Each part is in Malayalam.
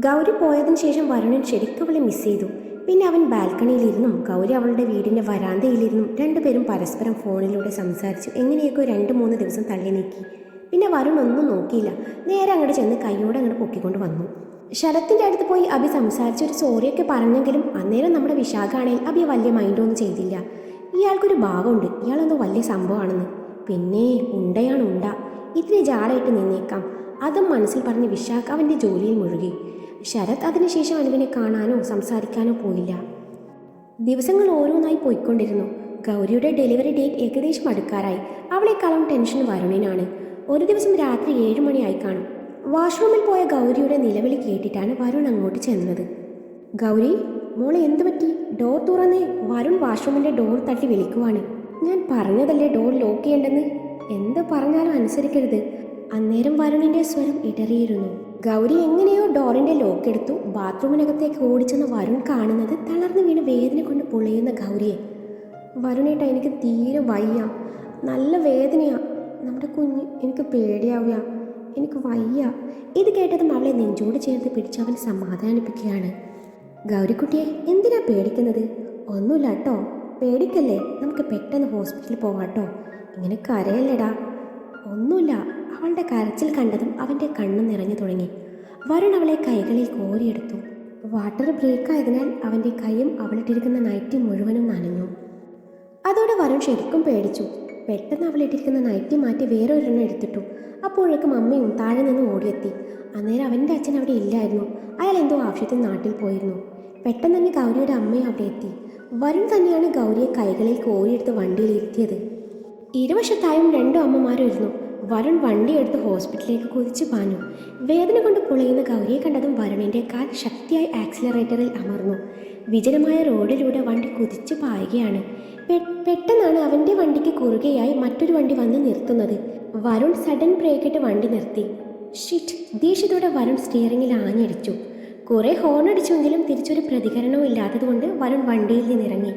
ഗൗരി പോയതിന് ശേഷം വരുണൻ ശരിക്കും അവളെ മിസ് ചെയ്തു. പിന്നെ അവൻ ബാൽക്കണിയിലിരുന്നും ഗൗരി അവളുടെ വീടിന്റെ വരാന്തയിലിരുന്നും രണ്ടുപേരും പരസ്പരം ഫോണിലൂടെ സംസാരിച്ചു. എങ്ങനെയൊക്കെ രണ്ട് മൂന്ന് ദിവസം തള്ളി നീക്കി. പിന്നെ വരുൺ ഒന്നും നോക്കിയില്ല. നേരെ അങ്ങോട്ട് ചെന്ന് കൈയോടെ അങ്ങോട്ട് പൊക്കിക്കൊണ്ട് വന്നു. ശരത്തിന്റെ അടുത്ത് പോയി അഭി സംസാരിച്ച് ഒരു സോറിയൊക്കെ പറഞ്ഞെങ്കിലും അന്നേരം നമ്മുടെ വിശാഖാണെങ്കിൽ അഭി വലിയ മൈൻഡൊന്നും ചെയ്തില്ല. ഇയാൾക്കൊരു ഭാഗമുണ്ട്. ഇയാളെന്തോ വലിയ സംഭവമാണെന്ന്. പിന്നെ ഉണ്ടയാണ് ഉണ്ട. ഇത്തിരി ജാടായിട്ട് നിന്നേക്കാം. അതും മനസ്സിൽ പറഞ്ഞ് വിശാഖ് അവന്റെ ജോലിയിൽ മുഴുകി. ശരത് അതിനുശേഷം അനുവിനെ കാണാനോ സംസാരിക്കാനോ പോയില്ല. ദിവസങ്ങൾ ഓരോന്നായി പോയിക്കൊണ്ടിരുന്നു. ഗൗരിയുടെ ഡെലിവറി ഡേറ്റ് ഏകദേശം അടുക്കാറായി. അവളെക്കാളും ടെൻഷൻ വരുണിനാണ്. ഒരു ദിവസം രാത്രി ഏഴ് മണിയായി കാണും. വാഷ്റൂമിൽ പോയ ഗൗരിയുടെ നിലവിളി കേട്ടിട്ടാണ് വരുൺ അങ്ങോട്ട് ചെന്നത്. ഗൗരി മോളെ എന്തു പറ്റി? ഡോർ തുറന്നേ വരുൺ വാഷ്റൂമിന്റെ ഡോർ തട്ടി വിളിക്കുവാണ്. ഞാൻ പറഞ്ഞതല്ലേ ഡോർ ലോക്ക് ചെയ്യേണ്ടെന്ന്? എന്ത് പറഞ്ഞാലും അനുസരിക്കരുത്. അന്നേരം വരുണിന്റെ സ്വരം ഇടറിയിരുന്നു. ഗൗരി എങ്ങനെയോ ഡോറിന്റെ ലോക്ക് എടുത്തു ബാത്റൂമിനകത്തേക്ക് ഓടിച്ചെന്ന് വരുൺ കാണുന്നത് തളർന്നു വീണ് വേദന കൊണ്ട് പൊളിയുന്ന ഗൗരിയെ. വരുണേട്ടാ എനിക്ക് തീരെ വയ്യ. നല്ല വേദനയാ. നമ്മുടെ കുഞ്ഞ് എനിക്ക് പേടിയാവുക. എനിക്ക് വയ്യ. ഇത് കേട്ടതും അവളെ നെഞ്ചോട് ചേർത്ത് പിടിച്ച് അവൻ സമാധാനിപ്പിക്കുകയാണ്. ഗൗരിക്കുട്ടിയെ എന്തിനാ പേടിക്കുന്നത്? ഒന്നുമില്ല കേട്ടോ. പേടിക്കല്ലേ? നമുക്ക് പെട്ടെന്ന് ഹോസ്പിറ്റലിൽ പോവാട്ടോ ഇങ്ങനെ കരയല്ലേടാ. ഒന്നുമില്ല. അവളുടെ കരച്ചിൽ കണ്ടതും അവന്റെ കണ്ണു നിറഞ്ഞു തുടങ്ങി. വരുൺ അവളെ കൈകളിൽ കോരിയെടുത്തു. വാട്ടർ ബ്രേക്ക് ആയതിനാൽ അവന്റെ കൈയും അവളിട്ടിരിക്കുന്ന നൈറ്റി മുഴുവനും നനഞ്ഞു. അതോടെ വരുൺ ശരിക്കും പേടിച്ചു. പെട്ടെന്ന് അവളിട്ടിരിക്കുന്ന നൈറ്റി മാറ്റി വേറൊരെണ്ണം എടുത്തിട്ടു. അപ്പോഴേക്കും അമ്മയും താഴെ നിന്ന് ഓടിയെത്തി. അന്നേരം അവന്റെ അച്ഛൻ അവിടെ ഇല്ലായിരുന്നു. അയാൾ എന്തോ ആവശ്യത്തിൽ നാട്ടിൽ പോയിരുന്നു. പെട്ടെന്ന് തന്നെ ഗൗരിയുടെ അമ്മയും അവിടെ എത്തി. വരുൺ തന്നെയാണ് ഗൗരിയെ കൈകളിൽ കോരിയെടുത്ത് വണ്ടിയിൽ ഇരുത്തിയത്. ഇരുവശത്തായും രണ്ടു അമ്മമാരും ഇരുന്നു. വരുൺ വണ്ടിയെടുത്ത് ഹോസ്പിറ്റലിലേക്ക് കുതിച്ചു പാഞ്ഞു. വേദന കൊണ്ട് പുളയുന്ന ഗൗരിയെ കണ്ടതും വരുണിന്റെ കാൽ ശക്തിയായി ആക്സിലറേറ്ററിൽ അമർന്നു. വിജനമായ റോഡിലൂടെ വണ്ടി കുതിച്ചു പായുകയാണ്. പെട്ടെന്നാണ് അവന്റെ വണ്ടിക്ക് കുറുകെയായി മറ്റൊരു വണ്ടി വന്ന് നിർത്തുന്നത്. വരുൺ സഡൻ ബ്രേക്കിട്ട് വണ്ടി നിർത്തി. ഷിറ്റ് ദേഷ്യത്തോടെ വരുൺ സ്റ്റിയറിങ്ങിൽ ആഞ്ഞടിച്ചു. കുറേ ഹോൺ അടിച്ചുവെങ്കിലും തിരിച്ചൊരു പ്രതികരണവും ഇല്ലാത്തതുകൊണ്ട് വരുൺ വണ്ടിയിൽ നിന്നിറങ്ങി.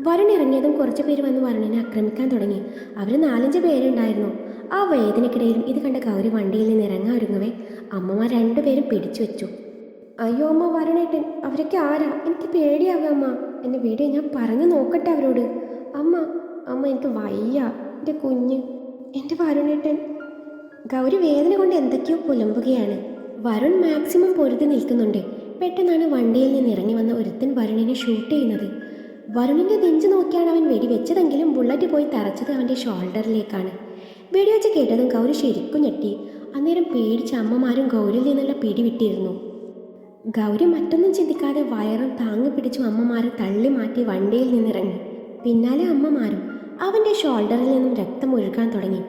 വരുൺ ഇറങ്ങിയതും കുറച്ച് പേര് വന്ന് വരുണിനെ ആക്രമിക്കാൻ തുടങ്ങി. അവർ നാലഞ്ച് പേരുണ്ടായിരുന്നു. ആ വേദനയ്ക്കിടയിലും ഇത് കണ്ട ഗൗരി വണ്ടിയിൽ നിന്ന് ഇറങ്ങാൻ ഒരുങ്ങവേ. അമ്മമാർ രണ്ടുപേരും പിടിച്ചു വെച്ചു. അയ്യോ അമ്മ വരണേട്ടൻ അവരൊക്കെ ആരാ? എനിക്ക് പേടിയാവുക അമ്മ. എന്റെ വീഡിയോ ഞാൻ പറഞ്ഞു നോക്കട്ടെ അവരോട്. അമ്മ അമ്മ എനിക്ക് വയ്യ. എന്റെ കുഞ്ഞ്. എന്റെ വരുണേട്ടൻ. ഗൗരി വേദന കൊണ്ട് എന്തൊക്കെയോ പുലമ്പുകയാണ്. വരുൺ മാക്സിമം പൊരുതി നിൽക്കുന്നുണ്ട്. പെട്ടെന്നാണ് വണ്ടിയിൽ നിന്ന് ഇറങ്ങി വന്ന ഒരുത്തൻ വരുണിനെ ഷൂട്ട് ചെയ്യുന്നത്. വരുണിന്റെ നെഞ്ച് നോക്കിയാണ് അവൻ വെടിവെച്ചതെങ്കിലും ബുള്ളറ്റ് പോയി തറച്ചത് അവന്റെ ഷോൾഡറിലേക്കാണ് വെടിവെച്ച് കേട്ടതും ഗൗരി ശരിക്കും ഞെട്ടി. അന്നേരം പേടിച്ച അമ്മമാരും ഗൗരിയിൽ നിന്നുള്ള പിടി വിട്ടിരുന്നു. ഗൗരി മറ്റൊന്നും ചിന്തിക്കാതെ വയറും താങ്ങി പിടിച്ചു അമ്മമാരെ തള്ളി മാറ്റി വണ്ടിയിൽ നിന്നിറങ്ങി. പിന്നാലെ അമ്മമാരും അവന്റെ ഷോൾഡറിൽ നിന്നും രക്തം ഒഴുകാൻ തുടങ്ങി.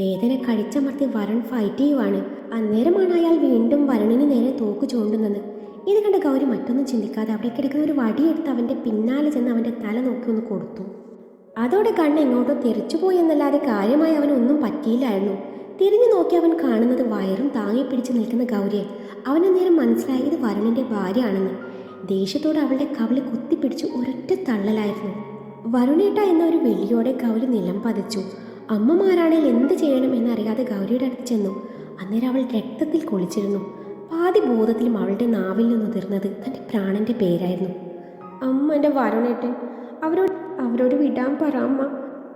വേദന കടിച്ചമർത്തി വരുൺ ഫൈറ്റ് ചെയ്യുവാണ്. അന്നേരമാണ് അയാൾ വീണ്ടും വരുണിന് നേരെ തോക്ക് ചൂണ്ടുന്നത്. ഇത് കണ്ട ഗൗരി മറ്റൊന്നും ചിന്തിക്കാതെ അവിടെ കിടക്കുന്ന ഒരു വടിയെടുത്ത് അവന്റെ പിന്നാലെ ചെന്ന് അവന്റെ തല നോക്കി ഒന്ന് കൊടുത്തു. അതോടെ കണ്ണ് എങ്ങോട്ടോ തെറിച്ചുപോയി എന്നല്ലാതെ കാര്യമായി അവനൊന്നും പറ്റിയില്ലായിരുന്നു. തിരിഞ്ഞു നോക്കി അവൻ കാണുന്നത് വയറും താങ്ങി പിടിച്ചു നിൽക്കുന്ന ഗൗരിയെ. അവന് നേരം മനസ്സിലായി ഇത് വരുണിന്റെ ഭാര്യയാണെന്ന്. ദേഷ്യത്തോടെ അവളുടെ കവിളി കുത്തിപ്പിടിച്ച് ഒരൊറ്റ തള്ളലായിരുന്നു. വരുണേട്ട എന്ന ഒരു വെള്ളിയോടെ ഗൗരി നിലം പതിച്ചു. അമ്മമാരാണെങ്കിൽ എന്ത് ചെയ്യണം എന്നറിയാതെ ഗൗരിയുടെ അടുത്ത് ചെന്നു. അന്നേരം അവൾ രക്തത്തിൽ കുളിച്ചിരുന്നു. പാതി ബോധത്തിലും അവളുടെ നാവിൽ നിന്നുതിർന്നത് തന്റെ പ്രാണന്റെ പേരായിരുന്നു. അമ്മ എന്റെ വരുണേട്ടൻ. അവരോട് അവരോട് വിടാൻ പറ അമ്മ.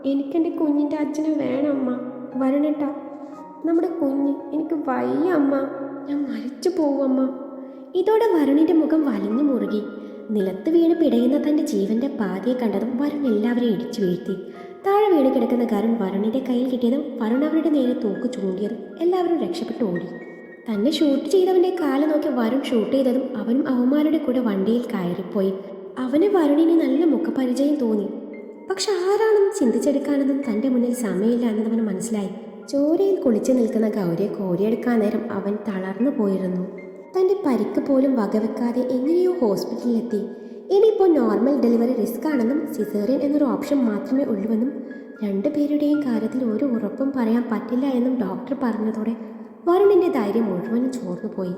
എനിക്കെന്റെ കുഞ്ഞിന്റെ അച്ഛനെ വേണം അമ്മ. വരണട്ട. നമ്മുടെ കുഞ്ഞ് എനിക്ക് വയ്യ അമ്മ. ഞാൻ മരിച്ചു പോകും ഇതോടെ വരുണിന്റെ മുഖം വലിഞ്ഞു മുറുകി. നിലത്ത് വീണ് പിടയുന്ന തന്റെ ജീവന്റെ പാതിയെ കണ്ടതും വരുൺ എല്ലാവരെയും ഇടിച്ചു വീഴ്ത്തി. താഴെ വീണ് കിടക്കുന്ന കരുൺ വരുണിന്റെ കയ്യിൽ കിട്ടിയതും വരുൺ അവരുടെ നേരെ തോക്ക് ചൂണ്ടിയതും എല്ലാവരും രക്ഷപ്പെട്ട് ഓടി. തന്നെ ഷൂട്ട് ചെയ്തവന്റെ കാൽ നോക്കി വരുൺ ഷൂട്ട് ചെയ്തതും അവനും അവന്മാരുടെ കൂടെ വണ്ടിയിൽ കയറിപ്പോയി. അവന് വരുണിന് നല്ല മുഖപരിചയം തോന്നി. പക്ഷെ ആരാണെന്ന് ചിന്തിച്ചെടുക്കാനൊന്നും തന്റെ മുന്നിൽ സമയമില്ല എന്നവന് മനസ്സിലായി. ചോരയിൽ കുളിച്ചു നിൽക്കുന്ന ഗൗരിയെ കോരിയെടുക്കാൻ നേരം അവൻ തളർന്നു പോയിരുന്നു. തന്റെ പരിക്ക് പോലും വകവെക്കാതെ എങ്ങനെയോ ഹോസ്പിറ്റലിലെത്തി. ഇനിയിപ്പോൾ നോർമൽ ഡെലിവറി റിസ്ക് ആണെന്നും സിസേറിയൻ എന്നൊരു ഓപ്ഷൻ മാത്രമേ ഉള്ളൂവെന്നും രണ്ടുപേരുടെയും കാര്യത്തിൽ ഒരു ഉറപ്പും പറയാൻ പറ്റില്ല എന്നും ഡോക്ടർ പറഞ്ഞതോടെ വരുണിന്റെ ധൈര്യം മുഴുവനും ചോർന്നു പോയി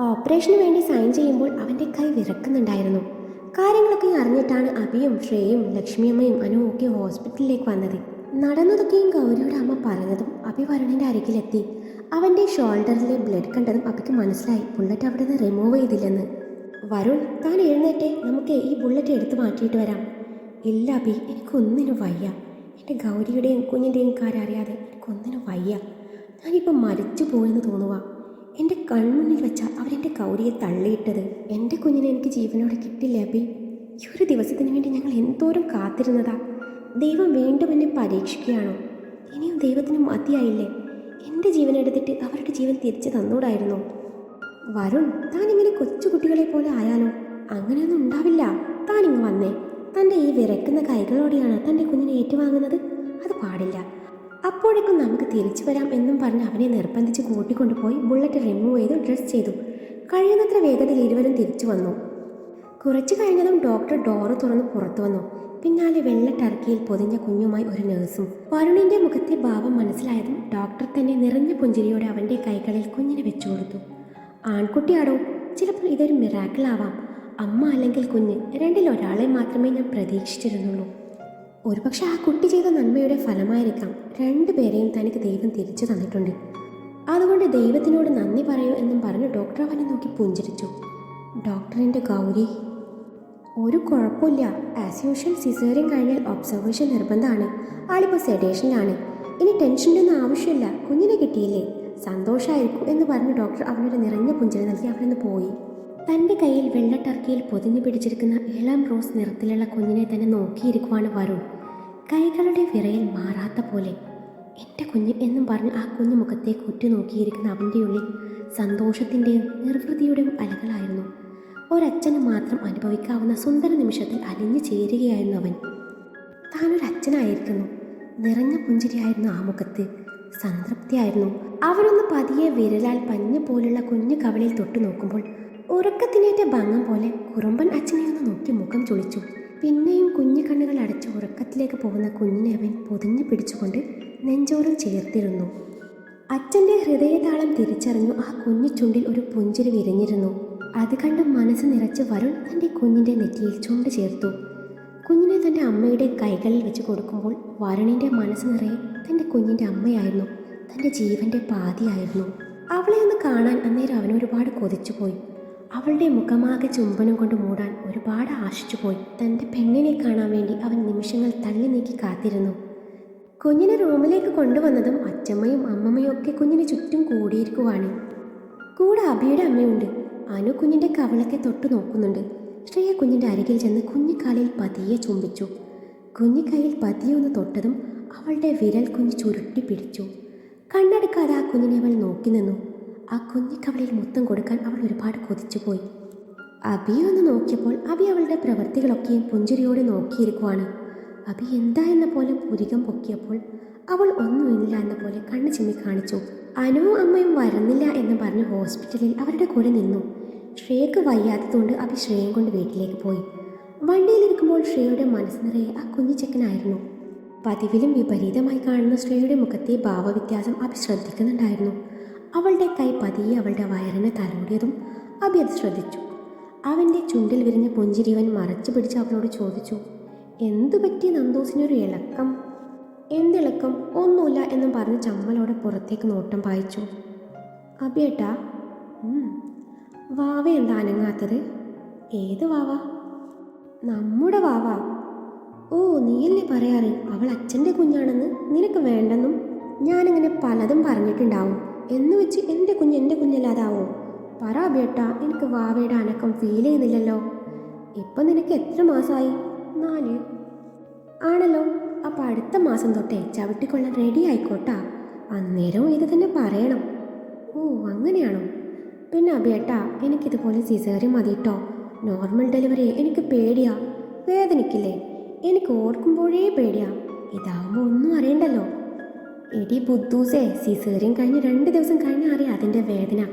ഓപ്പറേഷന് വേണ്ടി സൈൻ ചെയ്യുമ്പോൾ അവന്റെ കൈ വിറക്കുന്നുണ്ടായിരുന്നു. കാര്യങ്ങളൊക്കെ അറിഞ്ഞിട്ടാണ് അഭിയും ശ്രേയും ലക്ഷ്മിയമ്മയും അനുവും ഒക്കെ ഹോസ്പിറ്റലിലേക്ക് വന്നത്. നടന്നതൊക്കെയും ഗൗരിയുടെ അമ്മ പറഞ്ഞതും അഭി വരുണിന്റെ അരികിലെത്തി. അവന്റെ ഷോൾഡറിലെ ബ്ലഡ് കണ്ടതും അഭിക്ക് മനസ്സിലായി. ബുള്ളറ്റ് അവിടെ നിന്ന് റിമൂവ് ചെയ്തില്ലെന്ന്. വരുൺ താൻ എഴുന്നേറ്റേ. നമുക്ക് ഈ ബുള്ളറ്റ് എടുത്തു മാറ്റിയിട്ട് വരാം. ഇല്ല അബി എനിക്കൊന്നിനും വയ്യ. എന്റെ ഗൗരിയുടെയും കുഞ്ഞിന്റെയും കാര്യം അറിയാതെ എനിക്കൊന്നിനും വയ്യ. ഞാനിപ്പോൾ മരിച്ചു പോയെന്ന് തോന്നുക എന്റെ കൺമുന്നിൽ വെച്ചാൽ അവരെന്റെ കൗരിയെ തള്ളിയിട്ടത്. എന്റെ കുഞ്ഞിനെ എനിക്ക് ജീവനോടെ കിട്ടില്ല അബി. ഈ ഒരു ദിവസത്തിന് വേണ്ടി ഞങ്ങൾ എന്തോരം കാത്തിരുന്നതാ. ദൈവം വീണ്ടും എന്നെ പരീക്ഷിക്കുകയാണോ? ഇനിയും ദൈവത്തിന് മതിയായില്ലേ? എന്റെ ജീവൻ എടുത്തിട്ട് അവരുടെ ജീവൻ തിരിച്ചു തന്നൂടായിരുന്നോ? വരുൺ താൻ ഇങ്ങനെ കൊച്ചുകുട്ടികളെ പോലെ ആയാലോ? അങ്ങനെയൊന്നും ഉണ്ടാവില്ല. താനിങ്ങ് വന്നേ. തന്റെ ഈ വിറയ്ക്കുന്ന കൈകളോടെയാണ് തന്റെ കുഞ്ഞിനെ ഏറ്റുവാങ്ങുന്നത്. അത് പാടില്ല. അപ്പോഴേക്കും നമുക്ക് തിരിച്ചു വരാം എന്നും പറഞ്ഞ് അവനെ നിർബന്ധിച്ച് കൂട്ടിക്കൊണ്ടുപോയി ബുള്ളറ്റ് റിമൂവ് ചെയ്തു ഡ്രസ് ചെയ്തു. കഴിയുന്നത്ര വേഗത്തിൽ ഇരുവരും തിരിച്ചു വന്നു. കുറച്ചു കഴിഞ്ഞതും ഡോക്ടർ ഡോറ് തുറന്ന് പുറത്തു വന്നു. പിന്നാലെ വെള്ള ടർക്കിയിൽ പൊതിഞ്ഞ കുഞ്ഞുമായി ഒരു നേഴ്സും വരുണിന്റെ മുഖത്തെ ഭാവം മനസ്സിലായതും ഡോക്ടർ തന്നെ നിറഞ്ഞ പുഞ്ചിരിയോടെ അവന്റെ കൈകളിൽ കുഞ്ഞിനെ വെച്ചു കൊടുത്തു. ആൺകുട്ടിയാടോ ചിലപ്പോൾ ഇതൊരു മിറാക്കിളാവാം അമ്മ അല്ലെങ്കിൽ കുഞ്ഞ് രണ്ടിൽ ഒരാളെ മാത്രമേ ഞാൻ പ്രതീക്ഷിച്ചിരുന്നുള്ളൂ. ഒരുപക്ഷെ ആ കുട്ടി ചെയ്ത നന്മയുടെ ഫലമായിരിക്കാം രണ്ടുപേരെയും തനിക്ക് ദൈവം തിരിച്ചു തന്നിട്ടുണ്ട്. അതുകൊണ്ട് ദൈവത്തിനോട് നന്ദി പറയൂ എന്നും പറഞ്ഞ് ഡോക്ടർ അവനെ നോക്കി പുഞ്ചിരിച്ചു. ഡോക്ടറിന്റെ ഗൗരി ഒരു കുഴപ്പമില്ല. ആസ് യൂഷ്വൽ സിസേറിയൻ കഴിഞ്ഞാൽ ഒബ്സർവേഷൻ നിർബന്ധമാണ്. ആളിപ്പോൾ സെഡേഷനിലാണ് ഇനി ടെൻഷന്റെ ഒന്നും ആവശ്യമില്ല. കുഞ്ഞിനെ കിട്ടിയില്ലേ? സന്തോഷമായിരിക്കും എന്ന് പറഞ്ഞ് ഡോക്ടർ അവനൊരു നിറഞ്ഞ പുഞ്ചിരി നൽകി അവിടെ പോയി. തന്റെ കയ്യിൽ വെള്ള ടർക്കിയിൽ പൊതിഞ്ഞു പിടിച്ചിരിക്കുന്ന ഇളം റോസ് നിറത്തിലുള്ള കുഞ്ഞിനെ തന്നെ നോക്കിയിരിക്കുവാണ് വരുൺ. കൈകളുടെ വിറയിൽ മാറാത്ത പോലെ. എന്റെ കുഞ്ഞ് എന്നും പറഞ്ഞ് ആ കുഞ്ഞു മുഖത്തേക്ക് ഉറ്റുനോക്കിയിരിക്കുന്ന അവന്റെ ഉള്ളിൽ സന്തോഷത്തിന്റെയും നിർവൃതിയുടെയും അലകളായിരുന്നു. ഒരച്ഛന് മാത്രം അനുഭവിക്കാവുന്ന സുന്ദര നിമിഷത്തിൽ അലിഞ്ഞു ചേരുകയായിരുന്നു അവൻ. താനൊരു അച്ഛനായിരിക്കുന്നു. നിറഞ്ഞ പുഞ്ചിരിയായിരുന്നു ആ മുഖത്ത്. സംതൃപ്തിയായിരുന്നു. അവരൊന്ന് പതിയെ വിരലാൽ പഞ്ഞു പോലുള്ള കുഞ്ഞു കവളിൽ തൊട്ടു നോക്കുമ്പോൾ ഉറക്കത്തിനേറ്റ ഭംഗം പോലെ കുറുമ്പൻ അച്ഛനെ ഒന്ന് നോക്കി മുഖം ചൊളിച്ചു. പിന്നെയും കുഞ്ഞു കണ്ണുകൾ അടച്ച് ഉറക്കത്തിലേക്ക് പോകുന്ന കുഞ്ഞിനെ അവൻ പൊതിഞ്ഞു പിടിച്ചുകൊണ്ട് നെഞ്ചോറിൽ ചേർത്തിരുന്നു. അച്ഛന്റെ ഹൃദയതാളം തിരിച്ചറിഞ്ഞു ആ കുഞ്ഞു ചുണ്ടിൽ ഒരു പുഞ്ചിരി വിരിഞ്ഞിരുന്നു. അത് കണ്ട് മനസ്സ് നിറച്ച് വരുൺ തന്റെ കുഞ്ഞിന്റെ നെറ്റിയിൽ ചുണ്ട് ചേർത്തു. കുഞ്ഞിനെ തന്റെ അമ്മയുടെ കൈകളിൽ വെച്ച് കൊടുക്കുമ്പോൾ വരുണിന്റെ മനസ്സ് നിറയെ തന്റെ കുഞ്ഞിന്റെ അമ്മയായിരുന്നു. തന്റെ ജീവന്റെ പാതിയായിരുന്നു. അവളെ ഒന്ന് കാണാൻ അന്നേരം അവനൊരുപാട് കൊതിച്ചുപോയി. അവളുടെ മുഖമാകെ ചുംബനം കൊണ്ട് മൂടാൻ ഒരുപാട് ആശിച്ചുപോയി. തന്റെ പെണ്ണിനെ കാണാൻ വേണ്ടി അവൻ നിമിഷങ്ങൾ തള്ളി നീക്കി കാത്തിരുന്നു. കുഞ്ഞിനെ റൂമിലേക്ക് കൊണ്ടുവന്നതും അച്ചമ്മയും അമ്മമ്മയും ഒക്കെ കുഞ്ഞിന് ചുറ്റും കൂടിയിരിക്കുവാണ്. കൂടെ അബിയുടെ അമ്മയുണ്ട്. അനു കുഞ്ഞിന്റെ കവളൊക്കെ തൊട്ടു നോക്കുന്നുണ്ട്. ശ്രേയ കുഞ്ഞിന്റെ അരികിൽ ചെന്ന് കുഞ്ഞിക്കാലിൽ പതിയെ ചുംബിച്ചു. കുഞ്ഞിക്കൈയിൽ പതിയെ ഒന്ന് തൊട്ടതും അവളുടെ വിരൽ കുഞ്ഞ് ചുരുട്ടി പിടിച്ചു. കണ്ണടക്കാതെ ആ കുഞ്ഞിനെ അവൾ നോക്കി നിന്നു. ആ കുഞ്ഞിക്കവളിൽ മുത്തം കൊടുക്കാൻ അവൾ ഒരുപാട് കൊതിച്ചുപോയി. അബിയെ ഒന്ന് നോക്കിയപ്പോൾ അബി അവളുടെ പ്രവൃത്തികളൊക്കെയും പുഞ്ചിരിയോടെ നോക്കിയിരിക്കുവാണ്. അബി എന്താ എന്ന പോലെ പുരികം പൊക്കിയപ്പോൾ അവൾ ഒന്നുമില്ല എന്ന പോലെ കണ്ണു ചിമ്മി കാണിച്ചു. അനുവും അമ്മയും വരുന്നില്ല എന്ന് പറഞ്ഞ് ഹോസ്പിറ്റലിൽ അവരുടെ കൂടെ നിന്നു. ശ്രേയക്ക് വയ്യാത്തതുകൊണ്ട് അബി ശ്രേയം കൊണ്ട് വീട്ടിലേക്ക് പോയി. വണ്ടിയിലിരിക്കുമ്പോൾ ശ്രേയയുടെ മനസ്സ് നിറയെ ആ കുഞ്ഞിച്ചക്കനായിരുന്നു പതിവിലും വിപരീതമായി കാണുന്ന ശ്രേയയുടെ മുഖത്തെ ഭാവവ്യത്യാസം അബി ശ്രദ്ധിക്കുന്നുണ്ടായിരുന്നു. അവളുടെ കൈ പതിയെ അവളുടെ വയറിനെ തലോടിയതും അബി അത് ശ്രദ്ധിച്ചു. അവന്റെ ചുണ്ടിൽ വിരിഞ്ഞ പുഞ്ചിരിവൻ മറച്ചു പിടിച്ച് അവളോട് ചോദിച്ചു എന്തു പറ്റി നന്ദോസിനൊരു ഇളക്കം? എന്തിളക്കം? ഒന്നുമില്ല എന്നും പറഞ്ഞ് ചമ്മലോടെ പുറത്തേക്ക് നോട്ടം പായിച്ചു. അബിയേട്ടാ വാവ എന്താ അനങ്ങാത്തത്? ഏത് വാവ? നമ്മുടെ വാവ. ഓ നീയല്ലേ പറയാറ്? അവൾ അച്ഛന്റെ കുഞ്ഞാണെന്ന്? നിനക്ക് വേണ്ടെന്നും? ഞാനിങ്ങനെ പലതും പറഞ്ഞിട്ടുണ്ടാവും. എന്ന് വെച്ച് എന്റെ കുഞ്ഞ് എന്റെ കുഞ്ഞല്ലാതാവോ? പറ ബേട്ട എനിക്ക് വാവയുടെ അനക്കം ഫീൽ ചെയ്യുന്നില്ലല്ലോ. ഇപ്പം നിനക്ക് എത്ര മാസമായി നാല്. ആണല്ലോ അപ്പം അടുത്ത മാസം തൊട്ടേ ചവിട്ടിക്കൊള്ളാൻ റെഡി ആയിക്കോട്ടാ. അന്നേരവും ഇത് തന്നെ പറയണം. ഓ അങ്ങനെയാണോ? പിന്നെ അബിയേട്ടാ എനിക്കിതുപോലെ സിസേറിയം മതി കേട്ടോ നോർമൽ ഡെലിവറി എനിക്ക് പേടിയാ. വേദനിക്കില്ലേ? എനിക്ക് ഓർക്കുമ്പോഴേ പേടിയാ. ഇതാവുമ്പോൾ ഒന്നും അറിയണ്ടല്ലോ. എടി ബുദ്ധൂസേ സിസേറിയൻ കഴിഞ്ഞ് രണ്ട് ദിവസം കഴിഞ്ഞ് അറിയാം അതിന്റെ വേദന.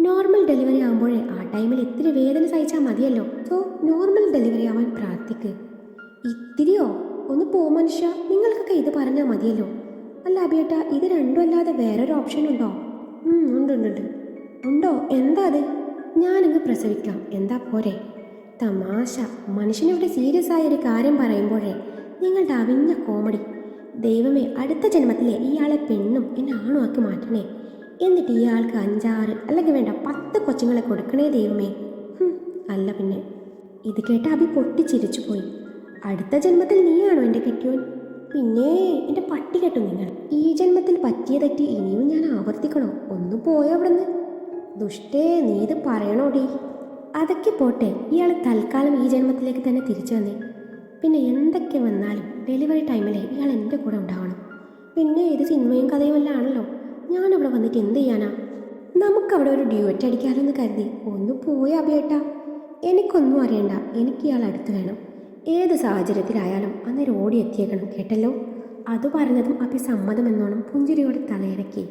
നോർമൽ ഡെലിവറി ആകുമ്പോഴേ ആ ടൈമിൽ ഇത്തിരി വേദന സഹിച്ചാൽ മതിയല്ലോ. സോ നോർമൽ ഡെലിവറി ആവാൻ പ്രാർത്ഥിക്ക്. ഇത്തിരിയോ? ഒന്ന് പോ മനുഷ്യ നിങ്ങൾക്കൊക്കെ ഇത് പറഞ്ഞാൽ മതിയല്ലോ. അല്ല അബിയേട്ട ഇത് രണ്ടും അല്ലാതെ വേറൊരു ഓപ്ഷൻ ഉണ്ടോ? ഉണ്ട് ഉണ്ട് ഉണ്ട്. ഉണ്ടോ? എന്താ അത്? ഞാനങ്ങ് പ്രസവിക്കാം. എന്താ പോരെ? തമാശ. മനുഷ്യനിവിടെ സീരിയസ് ആയ ഒരു കാര്യം പറയുമ്പോഴേ നിങ്ങളുടെ അവിഞ്ഞ കോമഡി ദൈവമേ അടുത്ത ജന്മത്തിലെ ഇയാളെ പെണ്ണും എന്നെ ആണും ആക്കി മാറ്റണേ. എന്നിട്ട് ഇയാൾക്ക് അഞ്ചാറ് അല്ലെങ്കിൽ വേണ്ട പത്ത് കൊച്ചുങ്ങളെ കൊടുക്കണേ ദൈവമേ. അല്ല പിന്നെ. ഇത് കേട്ട അഭി പൊട്ടിച്ചിരിച്ചു പോയി. അടുത്ത ജന്മത്തിൽ നീയാണോ എന്റെ കെട്ടിയോൻ? പിന്നെ എന്റെ പട്ടി കെട്ടും നിങ്ങൾ. ഈ ജന്മത്തിൽ പറ്റിയ തെറ്റി ഇനിയും ഞാൻ ആവർത്തിക്കണോ? ഒന്ന് പോയോ അവിടുന്ന്. ദുഷ്ടേ നീ ഇത് പറയണോടി. അതൊക്കെ പോട്ടെ ഇയാൾ തൽക്കാലം ഈ ജന്മത്തിലേക്ക് തന്നെ തിരിച്ചു വന്നേ. പിന്നെ എന്തൊക്കെ വന്നാലും ഡെലിവറി ടൈമിൽ ഇയാൾ എന്റെ കൂടെ ഉണ്ടാവണം. പിന്നെ ഇത് സിനിമയും കഥയും എല്ലാം ആണല്ലോ. ഞാനിവിടെ വന്നിട്ട് എന്ത് ചെയ്യാനാ? നമുക്കവിടെ ഒരു ഡ്യൂറ്റ് അടിക്കാലോ എന്ന് കരുതി. ഒന്ന് പോയി അഭിയേട്ടാ. എനിക്കൊന്നും അറിയണ്ട. എനിക്ക് ഇയാൾ അടുത്ത് വേണം. ഏത് സാഹചര്യത്തിലായാലും അന്നേരം ഓടി എത്തിയേക്കണം കേട്ടല്ലോ? അത് പറഞ്ഞതും അഭി സമ്മതമെന്നോണം പുഞ്ചിരിയോടെ തലയിറക്കി.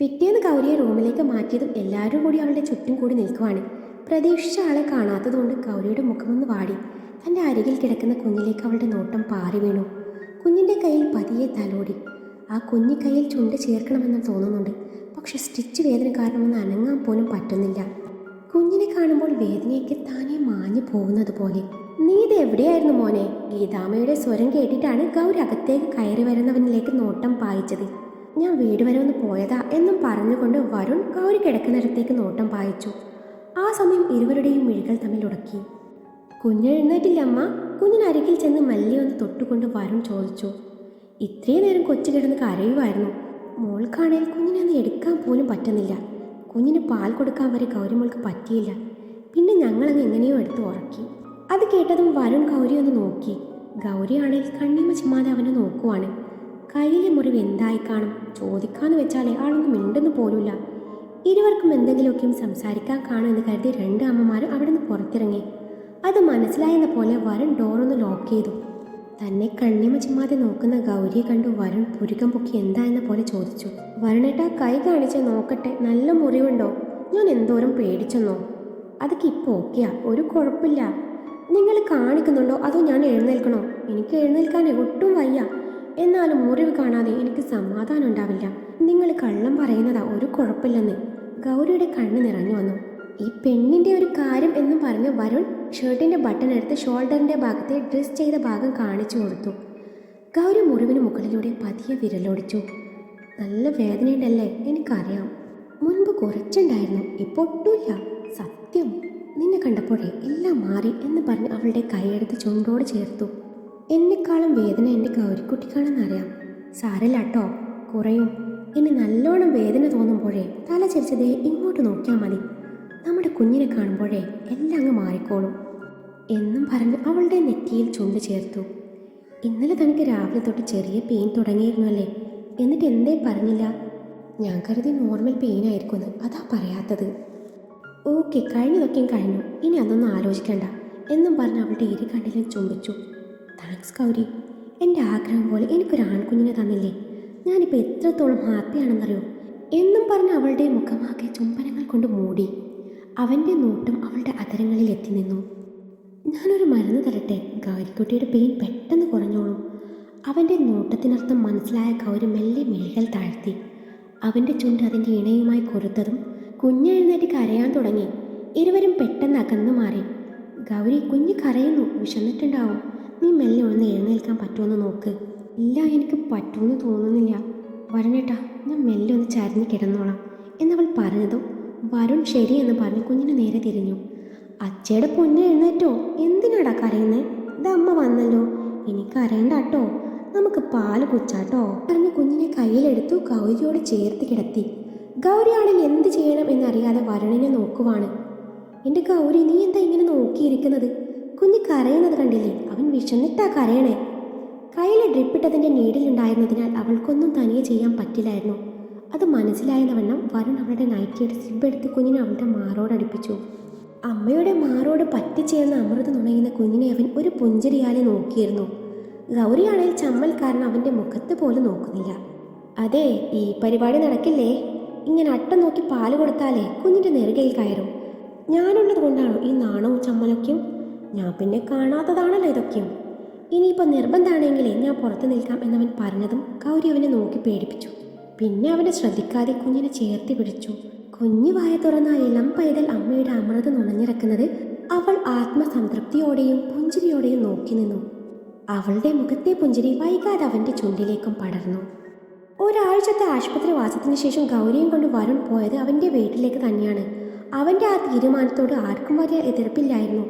പിറ്റേന്ന് ഗൗരിയെ റൂമിലേക്ക് മാറ്റിയതും എല്ലാവരും കൂടി അവളുടെ ചുറ്റും കൂടി നിൽക്കുവാണ്. പ്രതീക്ഷിച്ച ആളെ കാണാത്തതുകൊണ്ട് ഗൗരിയുടെ മുഖമൊന്ന് വാടി. തന്റെ അരികിൽ കിടക്കുന്ന കുഞ്ഞിലേക്ക് അവളുടെ നോട്ടം പാറി വീണു. കുഞ്ഞിന്റെ കയ്യിൽ പതിയെ തലോടി. ആ കുഞ്ഞി കയ്യിൽ ചുണ്ട് ചേർക്കണമെന്ന് തോന്നുന്നുണ്ട്. പക്ഷെ സ്റ്റിച്ച് വേദന കാരണം ഒന്ന് അനങ്ങാൻ പോലും പറ്റുന്നില്ല. കുഞ്ഞിനെ കാണുമ്പോൾ വേദനയൊക്കെ താനേ മാഞ്ഞു പോകുന്നത് പോലെ നീ ഇത് എവിടെയായിരുന്നു മോനെ? ഗീതാമയുടെ സ്വരം കേട്ടിട്ടാണ് ഗൗരി അകത്തേക്ക് കയറി വരുന്നവനിലേക്ക് നോട്ടം പായിച്ചത്. ഞാൻ വീട് വരെ ഒന്ന് പോയതാ എന്നും പറഞ്ഞുകൊണ്ട് വരുൺ ഗൗരി കിടക്കുന്നിടത്തേക്ക് നോട്ടം പായിച്ചു. ആ സമയം ഇരുവരുടെയും മിഴികൾ തമ്മിൽ ഉടക്കി. കുഞ്ഞെഴുന്നേറ്റില്ല അമ്മ കുഞ്ഞിനരികിൽ ചെന്ന് മല്ലി ഒന്ന് തൊട്ടുകൊണ്ട് വരും ചോദിച്ചു. ഇത്രയും നേരം കൊച്ചു കിടന്ന് കരയുമായിരുന്നു മോൾക്കാണെങ്കിൽ കുഞ്ഞിനെ ഒന്ന് എടുക്കാൻ പോലും പറ്റുന്നില്ല. കുഞ്ഞിന് പാൽ കൊടുക്കാൻ വരെ ഗൗരിമോൾക്ക് പറ്റിയില്ല. പിന്നെ ഞങ്ങളങ്ങ് എങ്ങനെയോ എടുത്ത് ഉറക്കി. അത് കേട്ടതും വരും ഗൗരി ഒന്ന് നോക്കി. ഗൗരിയാണെങ്കിൽ കണ്ണിമ ചുമ്മാതെ അവനെ നോക്കുവാണ്. കയ്യിലെ മുറിവ് എന്തായി കാണും? ചോദിക്കാന്ന് വെച്ചാലേ ആളൊന്നും മിണ്ടെന്ന് പോലുമില്ല. ഇരുവർക്കും എന്തെങ്കിലുമൊക്കെയും സംസാരിക്കാൻ കാണുമെന്ന് കരുതി രണ്ട് അമ്മമാരും അവിടെ നിന്ന് പുറത്തിറങ്ങി. അത് മനസ്സിലായെന്ന പോലെ വരുൺ ഡോറൊന്ന് ലോക്ക് ചെയ്തു. തന്നെ കണ്ണിമ ചുമ്മാതെ നോക്കുന്ന ഗൗരിയെ കണ്ടു വരുൺ പുരുകം പൊക്കി എന്താ എന്ന പോലെ ചോദിച്ചു. വരണേട്ടാ കൈ കാണിച്ച് നോക്കട്ടെ നല്ല മുറിവുണ്ടോ? ഞാൻ എന്തോരം പേടിച്ചെന്നോ? അതൊക്കെ ഇപ്പോൾ ഓക്കെയാ ഒരു കുഴപ്പമില്ല. നിങ്ങൾ കാണിക്കുന്നുണ്ടോ? അതോ ഞാൻ എഴുന്നേൽക്കണോ? എനിക്ക് എഴുന്നേൽക്കാൻ ഒട്ടും വയ്യ. എന്നാലും മുറിവ് കാണാതെ എനിക്ക് സമാധാനം ഉണ്ടാവില്ല. നിങ്ങൾ കള്ളം പറയുന്നതാ ഒരു കുഴപ്പമില്ലെന്ന്. ഗൗരിയുടെ കണ്ണ് നിറഞ്ഞു വന്നു. ഈ പെണ്ണിന്റെ ഒരു കാര്യം എന്ന് പറഞ്ഞ് വരുൺ ഷർട്ടിന്റെ ബട്ടൺ എടുത്ത് ഷോൾഡറിന്റെ ഭാഗത്തെ ഡ്രസ് ചെയ്ത ഭാഗം കാണിച്ചു കൊടുത്തു. ഗൗരി മുറിവിന് മുകളിലൂടെ പതിയെ വിരലോടിച്ചു. നല്ല വേദനയുണ്ടല്ലേ എനിക്കറിയാം. മുൻപ് കുറച്ചുണ്ടായിരുന്നു ഇപ്പോൾ ഒട്ടുമില്ല. സത്യം നിന്നെ കണ്ടപ്പോഴേ എല്ലാം മാറി എന്ന് പറഞ്ഞ് അവളുടെ കൈയെടുത്ത് ചുണ്ടോട് ചേർത്തു. എന്നെക്കാളും വേദന എന്റെ ഗൗരിക്കുട്ടിക്കാണെന്നറിയാം. സാരല്ല കേട്ടോ കുറയും. ഇനി നല്ലോണം വേദന തോന്നുമ്പോഴേ തല ചരിച്ചതേ ഇങ്ങോട്ട് നോക്കിയാൽ മതി. നമ്മുടെ കുഞ്ഞിനെ കാണുമ്പോഴേ എല്ലാം അങ്ങ് മാറിക്കോളും എന്നും പറഞ്ഞ് അവളുടെ നെറ്റിയിൽ ചുണ്ട് ചേർത്തു. ഇന്നലെ തനിക്ക് രാവിലെ തൊട്ട് ചെറിയ പെയിൻ തുടങ്ങിയിരുന്നല്ലേ എന്നിട്ട് എന്തേ പറഞ്ഞില്ല? ഞാൻ കരുതി നോർമൽ പെയിൻ ആയിരിക്കുമെന്ന് അതാ പറയാത്തത്. ഓക്കെ കഴിഞ്ഞതൊക്കെയും കഴിഞ്ഞു. ഇനി അതൊന്നും ആലോചിക്കണ്ട എന്നും പറഞ്ഞ് അവളുടെ ഇരു കണ്ണിലും ചുംബിച്ചു. താങ്ക്സ് കൗരി എന്റെ ആഗ്രഹം പോലെ എനിക്കൊരു ആൺകുഞ്ഞിനെ തന്നില്ലേ? ഞാനിപ്പോൾ എത്രത്തോളം ഹാപ്പിയാണെന്നറിയോ എന്നും പറഞ്ഞ് അവളുടെ മുഖമാകെ ചുംബനങ്ങൾ കൊണ്ട് മൂടി. അവന്റെ നോട്ടം അവളുടെ അതരങ്ങളിൽ എത്തി നിന്നു. ഞാനൊരു മരുന്ന് തരട്ടെ? ഗൗരിക്കുട്ടിയുടെ പെയിൻ പെട്ടെന്ന് കുറഞ്ഞോളൂ. അവന്റെ നോട്ടത്തിനർത്ഥം മനസ്സിലായ ഗൗരി മെല്ലെ മിഴികൾ താഴ്ത്തി. അവന്റെ ചുണ്ട് അതിന്റെ ഇണയുമായി കൊരുത്തതും കുഞ്ഞെഴുന്നേറ്റ് കരയാൻ തുടങ്ങി. ഇരുവരും പെട്ടെന്ന് അകന്നു മാറി. ഗൗരി കുഞ്ഞ് കരയുന്നു. വിശന്നിട്ടുണ്ടാവും. നീ മെല്ലെ ഒന്ന് എഴുന്നേൽക്കാൻ പറ്റുമെന്ന് നോക്ക്. ഇല്ല എനിക്ക് പറ്റുമെന്ന് തോന്നുന്നില്ല. വരണേട്ടാ ഞാൻ മെല്ലെ ഒന്ന് ചരിഞ്ഞ് കിടന്നോളാം എന്നവൾ പറഞ്ഞതും വരുൺ ശരിയെന്ന് പറഞ്ഞ് കുഞ്ഞിന് നേരെ തിരിഞ്ഞു. അച്ചയുടെ പൊന്നെ എഴുന്നേറ്റോ? എന്തിനാടാ കരയുന്നേ? ഇത് അമ്മ വന്നല്ലോ. ഇനി അറിയണ്ടാട്ടോ നമുക്ക് പാൽ കുച്ചാട്ടോ പറഞ്ഞ് കുഞ്ഞിനെ കയ്യിലെടുത്തു ഗൗരിയോട് ചേർത്ത് കിടത്തി. ഗൗരിയാണെങ്കിൽ എന്ത് ചെയ്യണം എന്നറിയാതെ വരുണിനെ നോക്കുവാണ്. എന്റെ ഗൗരി നീ എന്താ ഇങ്ങനെ നോക്കിയിരിക്കുന്നത്? കുഞ്ഞ് കരയുന്നത് കണ്ടില്ലേ? അവൻ വിശന്നിട്ടാ കരയണേ. കയ്യിലെ ഡ്രിപ്പിട്ടതിന്റെ നീഡിലുണ്ടായിരുന്നതിനാൽ അവൾക്കൊന്നും തനിയെ ചെയ്യാൻ പറ്റില്ലായിരുന്നു. അത് മനസ്സിലായെന്ന വണ്ണം വരുൺ അവളുടെ നൈറ്റിയുടെ സിബെടുത്ത് കുഞ്ഞിനെ അവളുടെ മാറോടടുപ്പിച്ചു അമ്മയുടെ മാറോട് പറ്റിച്ചേർന്ന അമൃത് നുണയുന്ന കുഞ്ഞിനെ അവൻ ഒരു പുഞ്ചിരിയാലെ നോക്കിയിരുന്നു. ഗൗരിയാണെങ്കിൽ ചമ്മൽ കാരണം അവന്റെ മുഖത്ത് പോലും നോക്കുന്നില്ല. അതെ ഈ പരിപാടി നടക്കില്ലേ? ഇങ്ങനെ അട്ടം നോക്കി പാൽ കൊടുത്താലേ കുഞ്ഞിന്റെ നെറുകയിൽ കയറും. ഞാനുള്ളത് കൊണ്ടാണോ ഈ നാണവും ചമ്മലൊക്കെയും? ഞാൻ പിന്നെ കാണാത്തതാണല്ലോ ഇതൊക്കെയും. ഇനിയിപ്പോൾ നിർബന്ധമാണെങ്കിലേ ഞാൻ പുറത്ത് നിൽക്കാം എന്നവൻ പറഞ്ഞതും ഗൗരി അവനെ നോക്കി പേടിപ്പിച്ചു. പിന്നെ അവനെ ശ്രദ്ധിക്കാതെ കുഞ്ഞിനെ ചേർത്ത് പിടിച്ചു. കുഞ്ഞു വായ തുറന്ന ഇളം പൈതൽ അമ്മയുടെ അമൃത് നുണഞ്ഞിറക്കുന്നത് അവൾ ആത്മസംതൃപ്തിയോടെയും പുഞ്ചിരിയോടെയും നോക്കി നിന്നു. അവളുടെ മുഖത്തെ പുഞ്ചിരി വൈകാതെ അവന്റെ ചുണ്ടിലേക്കും പടർന്നു. ഒരാഴ്ചത്തെ ആശുപത്രി വാസത്തിന് ശേഷം ഗൗരിയും കൊണ്ട് വരുൺ പോയത് അവന്റെ വീട്ടിലേക്ക് തന്നെയാണ്. അവന്റെ ആ തീരുമാനത്തോട് ആർക്കും വലിയ എതിർപ്പില്ലായിരുന്നു.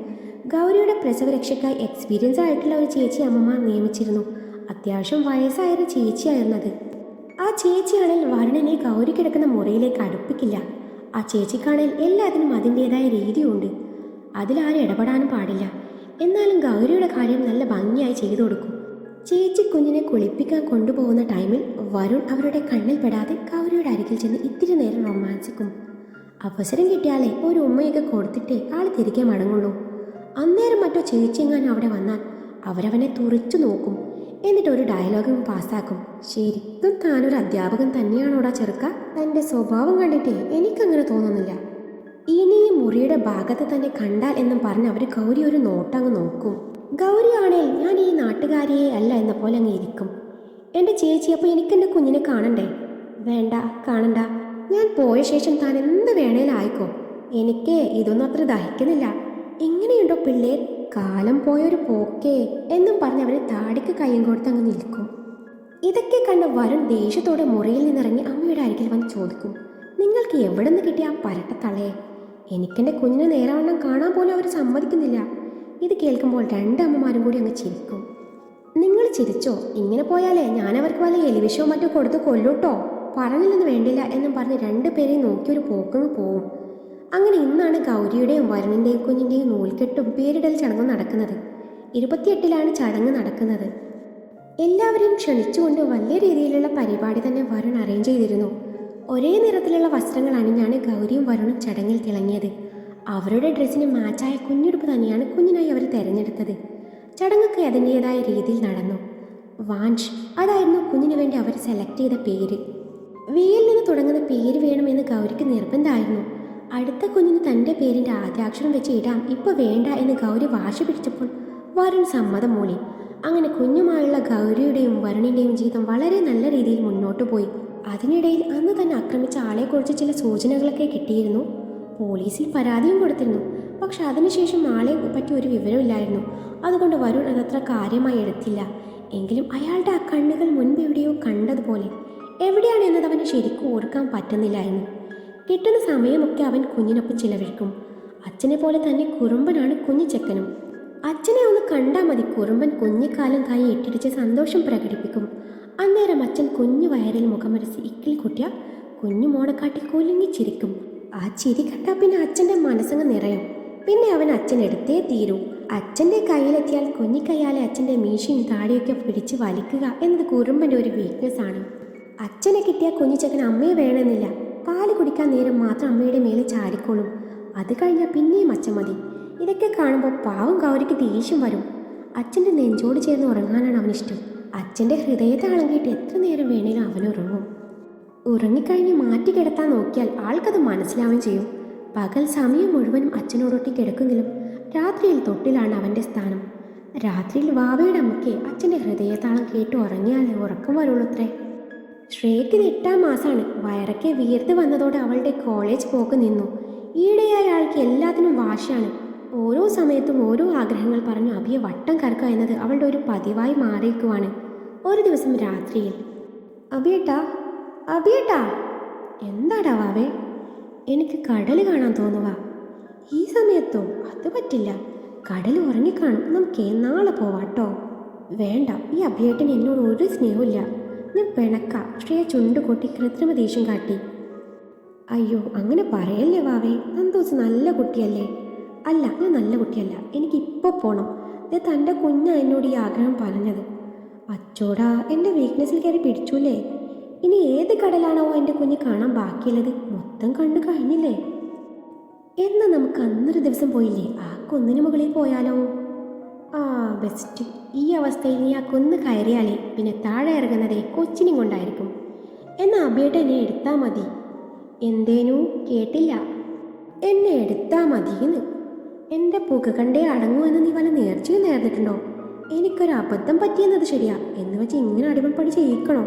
ഗൗരിയുടെ പ്രസവരക്ഷയ്ക്കായി എക്സ്പീരിയൻസ് ആയിട്ടുള്ള ഒരു ചേച്ചി അമ്മമാർ നിയമിച്ചിരുന്നു. അത്യാവശ്യം വയസ്സായൊരു ചേച്ചിയായിരുന്നത്. ആ ചേച്ചിയാണെങ്കിൽ വരുണനെ ഗൗരി കിടക്കുന്ന മുറിയിലേക്ക് അടുപ്പിക്കില്ല. ആ ചേച്ചിക്കാണെങ്കിൽ എല്ലാത്തിനും അതിന്റെതായ രീതിയുണ്ട്. അതിലാരും ഇടപെടാനും പാടില്ല. എന്നാലും ഗൗരിയുടെ കാര്യം നല്ല ഭംഗിയായി ചെയ്തു കൊടുക്കും. ചേച്ചി കുഞ്ഞിനെ കുളിപ്പിക്കാൻ കൊണ്ടുപോകുന്ന ടൈമിൽ വരുൺ അവരുടെ കണ്ണിൽപ്പെടാതെ ഗൗരിയുടെ അരികിൽ ചെന്ന് ഇത്തിരി നേരം റൊമാൻസിക്കും. അവസരം കിട്ടിയാലേ ഒരു ഉമ്മയൊക്കെ കൊടുത്തിട്ടേ ആൾ തിരികെ മടങ്ങുള്ളൂ. അന്നേരം മറ്റോ ചേച്ചിയെങ്ങാനും അവിടെ വന്നാൽ അവരവനെ തുറിച്ചു നോക്കും. എന്നിട്ട് ഒരു ഡയലോഗും പാസ്സാക്കും. ശരിക്കും താനൊരു അധ്യാപകൻ തന്നെയാണോടാ ചെറുക്ക? തന്റെ സ്വഭാവം കണ്ടിട്ടേ എനിക്കങ്ങനെ തോന്നുന്നില്ല. ഇനി മുറിയുടെ ഭാഗത്ത് തന്നെ കണ്ടാൽ എന്നും പറഞ്ഞ് അവർ ഗൗരി ഒരു നോട്ടങ്ങ് നോക്കും. ഗൗരി ആണേൽ ഞാൻ ഈ നാട്ടുകാരിയെ അല്ല എന്ന പോലെ അങ്ങ് ഇരിക്കും. എന്റെ ചേച്ചി അപ്പോൾ എനിക്കെന്റെ കുഞ്ഞിനെ കാണണ്ടേ? വേണ്ട കാണണ്ട. ഞാൻ പോയ ശേഷം താൻ എന്ത് വേണേലായിക്കോ എനിക്ക് ഇതൊന്നും അത്ര ദഹിക്കുന്നില്ല. എങ്ങനെയുണ്ടോ പിള്ളേർ? കാലം പോയൊരു പോക്കേ എന്നും പറഞ്ഞ് അവരെ താടിക്ക് കയ്യും കൊടുത്ത് അങ്ങ് നിൽക്കും. ഇതൊക്കെ കണ്ട് വരുൺ ദേഷ്യത്തോടെ മുറിയിൽ നിന്നിറങ്ങി അമ്മയുടെ അരികിൽ വന്ന് ചോദിക്കും നിങ്ങൾക്ക് എവിടെ നിന്ന് കിട്ടിയ ആ പരട്ടത്തളയെ? എനിക്കെന്റെ കുഞ്ഞിനെ നേരവണ്ണം കാണാൻ പോലും അവർ സമ്മതിക്കുന്നില്ല. ഇത് കേൾക്കുമ്പോൾ രണ്ട് അമ്മമാരും കൂടി അങ്ങ് ചിരിക്കും. നിങ്ങൾ ചിരിച്ചോ? ഇങ്ങനെ പോയാലേ ഞാൻ അവർക്ക് വല്ല എലിവിഷോ മറ്റോ കൊടുത്ത് കൊല്ലൂട്ടോ? പറഞ്ഞില്ലെന്ന് വേണ്ടില്ല എന്നും പറഞ്ഞ് രണ്ടുപേരെയും നോക്കി ഒരു പോക്കങ്ങ് പോവും. അങ്ങനെ ഇന്നാണ് ഗൗരിയുടെയും വരുണിന്റെയും കുഞ്ഞിന്റെയും നൂൽക്കെട്ടും പേരിടൽ ചടങ്ങും നടക്കുന്നത്. ഇരുപത്തിയെട്ടിലാണ് ചടങ്ങ് നടക്കുന്നത്. എല്ലാവരെയും ക്ഷണിച്ചുകൊണ്ട് വലിയ രീതിയിലുള്ള പരിപാടി തന്നെ വരുൺ അറേഞ്ച് ചെയ്തിരുന്നു. ഒരേ നിറത്തിലുള്ള വസ്ത്രങ്ങൾ അണിഞ്ഞാണ് ഗൗരിയും വരുണും ചടങ്ങിൽ തിളങ്ങിയത്. അവരുടെ ഡ്രസ്സിന് മാച്ചായ കുഞ്ഞുടുപ്പ് തന്നെയാണ് കുഞ്ഞിനായി അവർ തിരഞ്ഞെടുത്തത്. ചടങ്ങൊക്കെ അതിന്റെതായ രീതിയിൽ നടന്നു. വാൻഷ് അതായിരുന്നു കുഞ്ഞിന് വേണ്ടി അവർ സെലക്ട് ചെയ്ത പേര്. വിയിൽ നിന്ന് തുടങ്ങുന്ന പേര് വേണമെന്ന് ഗൗരിക്ക് നിർബന്ധമായിരുന്നു. അടുത്ത കുഞ്ഞിന് തന്റെ പേരിന്റെ ആദ്യാക്ഷരം വെച്ച് ഇടാം. ഇപ്പോൾ വേണ്ട എന്ന് ഗൗരി വാശി പിടിച്ചപ്പോൾ വരുൺ സമ്മതം മൂളി. അങ്ങനെ കുഞ്ഞുമായുള്ള ഗൗരിയുടെയും വരുണിന്റെയും ജീവിതം വളരെ നല്ല രീതിയിൽ മുന്നോട്ട് പോയി. അതിനിടയിൽ അന്ന് തന്നെ ആക്രമിച്ച ആളെക്കുറിച്ച് ചില സൂചനകളൊക്കെ കിട്ടിയിരുന്നു. പോലീസിൽ പരാതിയും കൊടുത്തിരുന്നു. പക്ഷെ അതിനുശേഷം ആളെ പറ്റി ഒരു വിവരമില്ലായിരുന്നു. അതുകൊണ്ട് വരുൺ അതത്ര കാര്യമായി എടുത്തില്ല. എങ്കിലും അയാളുടെ ആ കണ്ണുകൾ മുൻപ് എവിടെയോ കണ്ടതുപോലെ. എവിടെയാണ് എന്നത് അവന് ശരിക്കും ഓർക്കാൻ പറ്റുന്നില്ലായിരുന്നു. കിട്ടുന്ന സമയമൊക്കെ അവൻ കുഞ്ഞിനൊപ്പം ചിലവഴിക്കും. അച്ഛനെ പോലെ തന്നെ കുറുമ്പനാണ് കുഞ്ഞു ചെക്കനും. അച്ഛനെ ഒന്ന് കണ്ടാൽ മതി കുറുമ്പൻ കുഞ്ഞിക്കാലം തായി ഇട്ടിടിച്ച് സന്തോഷം പ്രകടിപ്പിക്കും. അന്നേരം അച്ഛൻ കുഞ്ഞു വയറിൽ മുഖമരച്ച് ഇക്കിൽ കുട്ടിയ കുഞ്ഞു മോണക്കാട്ടി കുലുങ്ങി ചിരിക്കും. ആ ചിരി കണ്ടാൽ പിന്നെ അച്ഛന്റെ മനസ്സങ്ങ് നിറയും. പിന്നെ അവൻ അച്ഛൻ എടുത്തേ തീരൂ. അച്ഛന്റെ കയ്യിലെത്തിയാൽ കുഞ്ഞിക്കയ്യാലെ അച്ഛന്റെ മീശയും താടിയൊക്കെ പിടിച്ച് വലിക്കുക എന്നത് കുറുമ്പന്റെ ഒരു വീക്ക്നെസ് ആണ്. അച്ഛനെ കിട്ടിയ കുഞ്ഞിച്ചക്കൻ അമ്മയെ വേണമെന്നില്ല. പാൽ കുടിക്കാൻ നേരം മാത്രം അമ്മയുടെ മേലെ ചാടിക്കോളും അത് കഴിഞ്ഞാൽ പിന്നെയും അച്ഛൻ മതി. ഇതൊക്കെ കാണുമ്പോൾ പാവം ഗൗരിക്ക് ദേഷ്യം വരും. അച്ഛന്റെ നെഞ്ചോട് ചേർന്ന് ഉറങ്ങാനാണ് അവനിഷ്ടം. അച്ഛന്റെ ഹൃദയത്തെ കേട്ട് എത്ര നേരം വേണേലും അവൻ ഉറങ്ങും. ഉറങ്ങിക്കഴിഞ്ഞ് മാറ്റി കിടത്താൻ നോക്കിയാൽ ആൾക്കത് മനസ്സിലാവുകയും ചെയ്യും. പകൽ സമയം മുഴുവനും അച്ഛനോടൊട്ടി കിടക്കുമെങ്കിലും രാത്രിയിൽ തൊട്ടിലാണ് അവന്റെ സ്ഥാനം. രാത്രിയിൽ വാവയുടെ അമ്മയ്ക്ക് അച്ഛന്റെ ഹൃദയത്താളം കേട്ട് ഉറങ്ങിയാലേ ഉറക്കം വരുള്ളൂ അത്രേ ഇത് എട്ടാം മാസമാണ് വയറൊക്കെ വീർത്ത് വന്നതോടെ അവളുടെ കോളേജ് പോക്ക് നിന്നു. ഈയിടെയായ ആൾക്ക് എല്ലാത്തിനും വാശിയാണ്. ഓരോ സമയത്തും ഓരോ ആഗ്രഹങ്ങൾ പറഞ്ഞു അഭിയെ വട്ടം കറക്കുക എന്നത് അവളുടെ ഒരു പതിവായി മാറിയിരിക്കുവാണ്. ഒരു ദിവസം രാത്രിയിൽ അഭിയേട്ടാ അഭിയേട്ടാ എന്താടാ വാവേ? എനിക്ക് കടൽ കാണാൻ തോന്നുക ഈ സമയത്തോ? അത് പറ്റില്ല. കടൽ ഉറങ്ങിക്കാണും. നമുക്ക് നാളെ പോവാട്ടോ. വേണ്ട ഈ അഭിയേട്ടന് എന്നോട് ഒരു സ്നേഹമില്ല ഞാൻ പിണക്ക. ശ്രേയ ചുണ്ട് കൊട്ടി കൃത്രിമ ദേഷ്യം കാട്ടി. അയ്യോ അങ്ങനെ പറയല്ലേ വാവേ? നന്ദോസ് നല്ല കുട്ടിയല്ലേ? അല്ല ഞാൻ നല്ല കുട്ടിയല്ല. എനിക്ക് ഇപ്പോൾ പോണം. ഇത് തന്റെ കുഞ്ഞാ എന്നോട് ഈ ആഗ്രഹം പറഞ്ഞത്. അച്ചോടാ എന്റെ വീക്ക്നെസ്സിൽ കയറി പിടിച്ചൂലേ? ഇനി ഏത് കടലാണോ എന്റെ കുഞ്ഞ് കാണാൻ ബാക്കിയുള്ളത്? മൊത്തം കണ്ടു കഴിഞ്ഞില്ലേ? എന്നാൽ നമുക്ക് അന്നൊരു ദിവസം പോയില്ലേ? ആ കുന്നിന് മുകളിൽ പോയാലോ? ആ ബെസ്റ്റ്. ഈ അവസ്ഥയിൽ നീ ആ കുന്ന് കയറിയാലേ പിന്നെ താഴെ ഇറങ്ങുന്നതേ കൊച്ചിനും കൊണ്ടായിരിക്കും. എന്നാൽ അബിയുടെ എന്നെ എടുത്താൽ മതി. എന്തേനു? കേട്ടില്ല. എന്നെ എടുത്താൽ മതിയെന്ന്. എന്റെ പുക കണ്ടേ അടങ്ങൂ എന്ന് നീ വല്ല നേർച്ചയും നേർന്നിട്ടുണ്ടോ? എനിക്കൊരു അബദ്ധം പറ്റിയെന്നത് ശരിയാ. എന്ന് വെച്ച് ഇങ്ങനെ അടിമപ്പണി ചെയ്യിക്കണോ?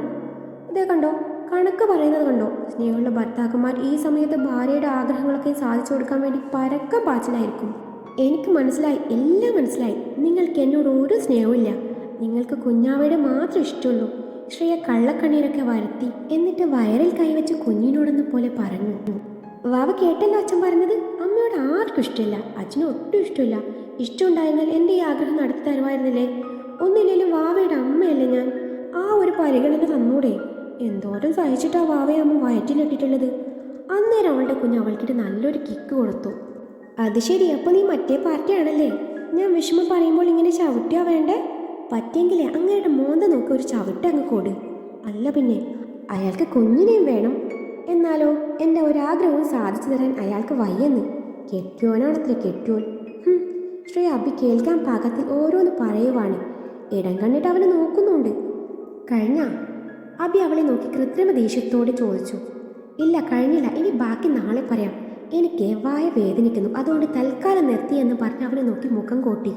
ഇതേ കണ്ടോ? കണക്ക് പറയുന്നത് കണ്ടോ? സ്നേഹമുള്ള ഭർത്താക്കന്മാർ ഈ സമയത്ത് ഭാര്യയുടെ ആഗ്രഹങ്ങളൊക്കെ സാധിച്ചു കൊടുക്കാൻ വേണ്ടി പരക്കം പാച്ചിലായിരിക്കും. എനിക്ക് മനസ്സിലായി എല്ലാം മനസ്സിലായി. നിങ്ങൾക്ക് എന്നോട് ഒരു സ്നേഹമില്ല നിങ്ങൾക്ക് കുഞ്ഞാവയുടെ മാത്രം ഇഷ്ടമുള്ളൂ. ശ്രേയ കള്ളക്കണ്ണീരൊക്കെ വരുത്തി എന്നിട്ട് വയറിൽ കൈവച്ച് കുഞ്ഞിനോടെന്ന പോലെ പറഞ്ഞു. വാവ കേട്ടല്ലോ അച്ഛൻ പറഞ്ഞത്? അമ്മയോട് ആർക്കും ഇഷ്ടമില്ല. അച്ഛന് ഒട്ടും ഇഷ്ടമില്ല. ഇഷ്ടമുണ്ടായിരുന്നാൽ എന്റെ ഈ ആഗ്രഹം നടത്തി തരുമായിരുന്നില്ലേ? ഒന്നില്ലെങ്കിലും വാവയുടെ അമ്മയല്ലേ ഞാൻ? ആ ഒരു പരിഗണന തന്നൂടെ. എന്തോരം സഹിച്ചിട്ടാ വാവയെ അമ്മ വയറ്റിലിട്ടിട്ടുള്ളത് അന്നേരം അവളുടെ കുഞ്ഞ് അവൾക്കിട്ട് നല്ലൊരു കിക്ക് കൊടുത്തു. അത് ശരി അപ്പോൾ നീ മറ്റേ പാർട്ടിയാണല്ലേ? ഞാൻ വിഷമം പറയുമ്പോൾ ഇങ്ങനെ ചവിട്ടിയാ വേണ്ടേ? പറ്റിയെങ്കിലേ അങ്ങയുടെ മോന്ത നോക്കി ഒരു ചവിട്ട് അങ്ങ് കൊടു. അല്ല പിന്നെ അയാൾക്ക് കുഞ്ഞിനെയും വേണം. എന്നാലോ എന്റെ ഒരാഗ്രഹവും സാധിച്ചു തരാൻ അയാൾക്ക് വയ്യെന്ന്. കെട്ടിയോനാണത്ര കെട്ടിയോൻ. ശ്രീ അബി കേൾക്കാൻ പാകത്തിൽ ഓരോന്ന് പറയുവാണ്. ഇടം കണ്ടിട്ട് അവനെ നോക്കുന്നുണ്ട്. കഴിഞ്ഞ? അബി അവളെ നോക്കി കൃത്രിമ ദേഷ്യത്തോടെ ചോദിച്ചു. ഇല്ല കഴിഞ്ഞില്ല ഇനി ബാക്കി നാളെ പറയാം. എനിക്ക് വായ വേദനിക്കുന്നു. അതുകൊണ്ട് തൽക്കാലം നിർത്തി എന്ന് പറഞ്ഞ് അവനെ നോക്കി മുഖം കോട്ടി.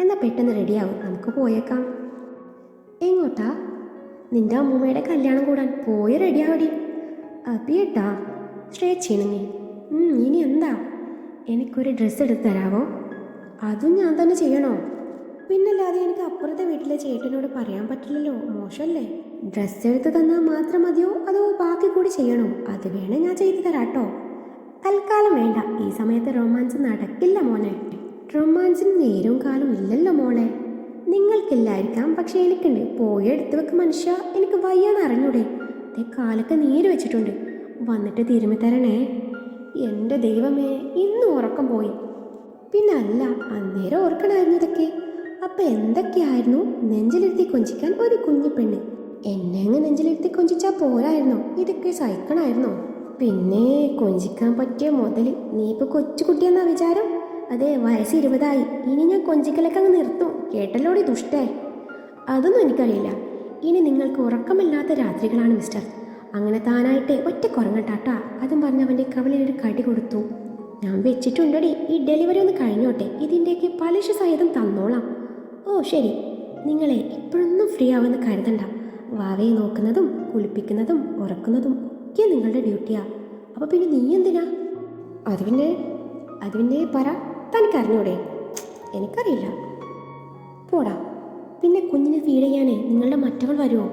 എന്നാൽ പെട്ടെന്ന് റെഡിയാവും. നമുക്ക് പോയേക്കാം. എങ്ങോട്ടാ? നിന്റെ അമ്മൂമ്മയുടെ കല്യാണം കൂടാൻ പോയി റെഡിയാവടി. അപ്പിയേട്ടാ ശ്രേ ചിണുങ്ങി. ഇനി എന്താ? എനിക്കൊരു ഡ്രസ്സ് എടുത്ത് തരാവോ? അതും ഞാൻ തന്നെ ചെയ്യണോ? പിന്നല്ലാതെ എനിക്ക് അപ്പുറത്തെ വീട്ടിലെ ചേട്ടനോട് പറയാൻ പറ്റില്ലല്ലോ. മോശമല്ലേ ഡ്രസ്സ് എടുത്ത് തന്നാൽ മാത്രം മതിയോ? അതോ ബാക്കി കൂടി ചെയ്യണോ? അത് വേണേ ഞാൻ ചെയ്തു തരാട്ടോ. തൽക്കാലം വേണ്ട. ഈ സമയത്ത് റൊമാൻസ് നടക്കില്ല മോനെ. റൊമാൻസിന് നേരവും കാലം ഇല്ലല്ലോ മോളെ. നിങ്ങൾക്കില്ലായിരിക്കാം പക്ഷെ എനിക്കുണ്ട്. പോയി എടുത്തു വെക്ക് മനുഷ്യ. എനിക്ക് വയ്യാന്ന് അറിഞ്ഞൂടെ. അതേ കാലൊക്കെ നീര് വെച്ചിട്ടുണ്ട്. വന്നിട്ട് തിരുമ്മി തരണേ. എന്റെ ദൈവമേ ഇന്ന് ഉറക്കം പോയി. പിന്നെ അല്ല അന്നേരം ഓർക്കണമായിരുന്നു ഇതൊക്കെ. അപ്പം എന്തൊക്കെയായിരുന്നു? നെഞ്ചിലിരുത്തി കൊഞ്ചിക്കാൻ ഒരു കുഞ്ഞു പെണ്ണ്. എന്നെ അങ്ങ് നെഞ്ചിലിരുത്തി കൊഞ്ചിച്ചാൽ പോരായിരുന്നോ? ഇതൊക്കെ സഹിക്കണമായിരുന്നോ പിന്നെ കൊഞ്ചിക്കാൻ പറ്റിയ മുതൽ നീ ഇപ്പൊ കൊച്ചു കുട്ടിയെന്നാ വിചാരം? അതെ വയസ്സ് ഇരുപതായി. ഇനി ഞാൻ കൊഞ്ചിക്കലൊക്കെ അങ്ങ് നിർത്തും. കേട്ടല്ലോടി ദുഷ്ടേ? അതൊന്നും എനിക്കറിയില്ല. ഇനി നിങ്ങൾക്ക് ഉറക്കമില്ലാത്ത രാത്രികളാണ് മിസ്റ്റർ. അങ്ങനെ താനായിട്ട് ഒറ്റ കുറങ്ങട്ടാട്ടാ അതും പറഞ്ഞ് അവന്റെ ഒരു കടി കൊടുത്തു. ഞാൻ വെച്ചിട്ടുണ്ടടി. ഈ ഡെലിവറി ഒന്ന് കഴിഞ്ഞോട്ടെ. ഇതിന്റെയൊക്കെ പലിശ സഹിതം തന്നോളാം. ഓ ശരി. നിങ്ങളെ ഇപ്പോഴൊന്നും ഫ്രീ ആവുമെന്ന് കരുതണ്ട. വാവയെ നോക്കുന്നതും കുളിപ്പിക്കുന്നതും ഉറക്കുന്നതും ഒക്കെ നിങ്ങളുടെ ഡ്യൂട്ടിയാ അപ്പോൾ പിന്നെ നീ എന്തിനാ? അത് പിന്നെ അത് പിന്നെ പറ. തനിക്കറിഞ്ഞൂടെ എനിക്കറിയില്ല. പോടാ. പിന്നെ കുഞ്ഞിനെ ഫീഡ് ചെയ്യാനേ നിങ്ങളുടെ മറ്റവൾ വരുമോ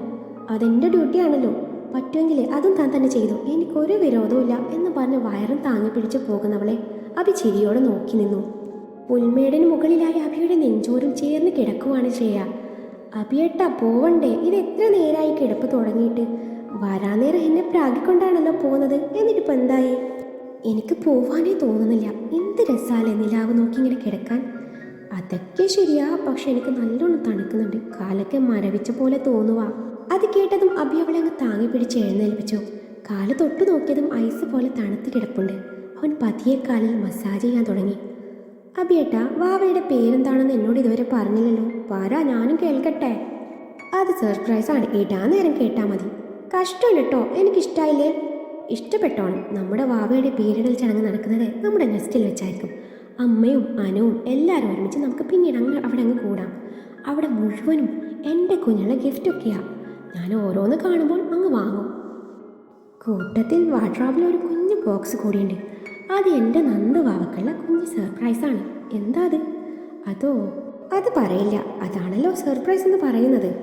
അതെന്റെ ഡ്യൂട്ടിയാണല്ലോ പറ്റുമെങ്കിൽ അതും താൻ തന്നെ ചെയ്തു. എനിക്കൊരു വിരോധവുമില്ല എന്ന് പറഞ്ഞ് വയറും താങ്ങി പിടിച്ച് പോകുന്നവളെ അഭി ചിരിയോടെ നോക്കി നിന്നു. പുൽമേടിന് മുകളിലായി അഭിയുടെ നെഞ്ചോരും ചേർന്ന് കിടക്കുവാണ് ശ്രേയ. അഭിയേട്ടാ പോവണ്ടേ? ഇത് എത്ര നേരമായി കിടപ്പ് തുടങ്ങിയിട്ട്? വരാനേരം എന്നെ പ്രാഗിക്കൊണ്ടാണല്ലോ പോകുന്നത്? എന്നിട്ടിപ്പോൾ എന്തായി? എനിക്ക് പോവാനേ തോന്നുന്നില്ല. എന്ത് രസാലേ നിലാവ് നോക്കി ഇങ്ങനെ കിടക്കാൻ? അതൊക്കെ ശരിയാ പക്ഷെ എനിക്ക് നല്ലോണം തണുക്കുന്നുണ്ട്. കാലൊക്കെ മരവിച്ച പോലെ തോന്നുക അത് കേട്ടതും അബി അവളെ അങ്ങ് താങ്ങി പിടിച്ച് എഴുന്നേൽപ്പിച്ചു. കാൽ തൊട്ട് നോക്കിയതും ഐസ് പോലെ തണുത്ത് കിടപ്പുണ്ട്. അവൻ പതിയെ കാലിൽ മസാജ് ചെയ്യാൻ തുടങ്ങി. അബിയേട്ടാ വാവയുടെ പേരെന്താണെന്ന് എന്നോട് ഇതുവരെ പറഞ്ഞില്ലല്ലോ. പറ ഞാനും കേൾക്കട്ടെ? അത് സർപ്രൈസാണ് ഇടാൻ നേരം കേട്ടാൽ മതി. കഷ്ടം കേട്ടോ എനിക്കിഷ്ടായില്ലേ? ഇഷ്ടപ്പെട്ടോണം. നമ്മുടെ വാവയുടെ പേരിടൽ ചടങ്ങ് നടക്കുന്നത് നമ്മുടെ നെസ്റ്റിൽ വെച്ചായിരിക്കും. അമ്മയും അനവും എല്ലാവരും ഒരുമിച്ച് നമുക്ക് പിന്നീട് അങ്ങ് അവിടെ അങ്ങ് കൂടാം. അവിടെ മുഴുവനും എന്റെ കുഞ്ഞുള്ള ഗിഫ്റ്റൊക്കെയാണ് ഞാൻ ഓരോന്ന് കാണുമ്പോൾ അങ്ങ് വാങ്ങും. കൂട്ടത്തിൽ വാട്രാപ്പിൽ ഒരു കുഞ്ഞു ബോക്സ് കൂടിയുണ്ട്. അത് എന്റെ നന്ദു വാവക്കുള്ള കുഞ്ഞു സർപ്രൈസാണ് എന്താ അത്? അതോ? അത് പറയില്ല. അതാണല്ലോ സർപ്രൈസ് എന്ന് പറയുന്നത്.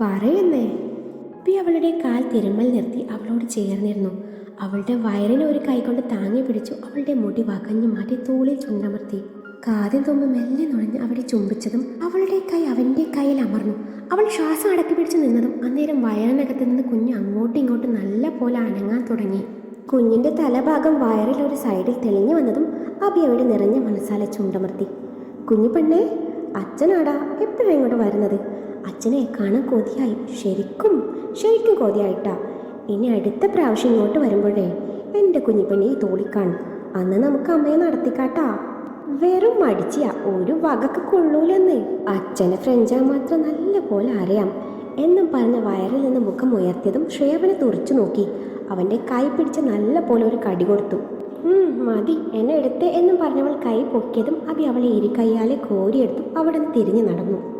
പറയുന്നേ. പി അവളുടെ കാൽ തിരുമ്മൽ നിർത്തി അവളോട് ചേർന്നിരുന്നു. അവളുടെ വയറിനെ ഒരു കൈകൊണ്ട് താങ്ങി പിടിച്ചു അവളുടെ മുടി വകഞ്ഞു മാറ്റി തോളിൽ ചുണ്ടമർത്തി. കാതിൽ തുമ്പ് മെല്ലെ നുഴഞ്ഞ് അവിടെ ചുംബിച്ചതും അവളുടെ കൈ അവന്റെ കയ്യിൽ അമർന്നു. അവൾ ശ്വാസം അടക്കി പിടിച്ചു നിന്നതും അന്നേരം വയറിനകത്ത് നിന്ന് കുഞ്ഞ് അങ്ങോട്ടും ഇങ്ങോട്ടും നല്ല പോലെ അനങ്ങാൻ തുടങ്ങി. കുഞ്ഞിന്റെ തലഭാഗം വയറിൽ ഒരു സൈഡിൽ തെളിഞ്ഞു വന്നതും അബി അവിടെ നിറഞ്ഞ മനസ്സാലെ ചുണ്ടമർത്തി. കുഞ്ഞു പെണ്ണേ അച്ഛനാടാ എപ്പോഴും ഇങ്ങോട്ട് വരുന്നത്? അച്ഛനെ കാണാൻ കൊതിയായി. ശരിക്കും ശരിക്കും കൊതിയായിട്ടാ. ഇനി അടുത്ത പ്രാവശ്യം ഇങ്ങോട്ട് വരുമ്പോഴേ എന്റെ കുഞ്ഞിപ്പെണ്ണി തോളിക്കാണും. അന്ന് നമുക്ക് അമ്മയെ നടത്തിക്കാട്ടാ. വെറും മടിച്ചിയ ഒരു വകക്ക് കൊള്ളൂലെന്ന്. അച്ഛനെ ഫ്രഞ്ചാ മാത്രം നല്ല പോലെ അറിയാം. എന്നും പറഞ്ഞ വയറിൽ നിന്ന് മുഖം ഉയർത്തിയതും ശ്രേയവനെ തുറച്ചു നോക്കി. അവന്റെ കൈ പിടിച്ച് നല്ല പോലെ ഒരു കടി കൊടുത്തു. മതി എന്നെ എടുത്തേ എന്നും പറഞ്ഞവൾ കൈ പൊക്കിയതും അബി അവളെ ഇരു കൈയാലെ കോരിയെടുത്തു അവിടെ നിന്ന് തിരിഞ്ഞു നടന്നു.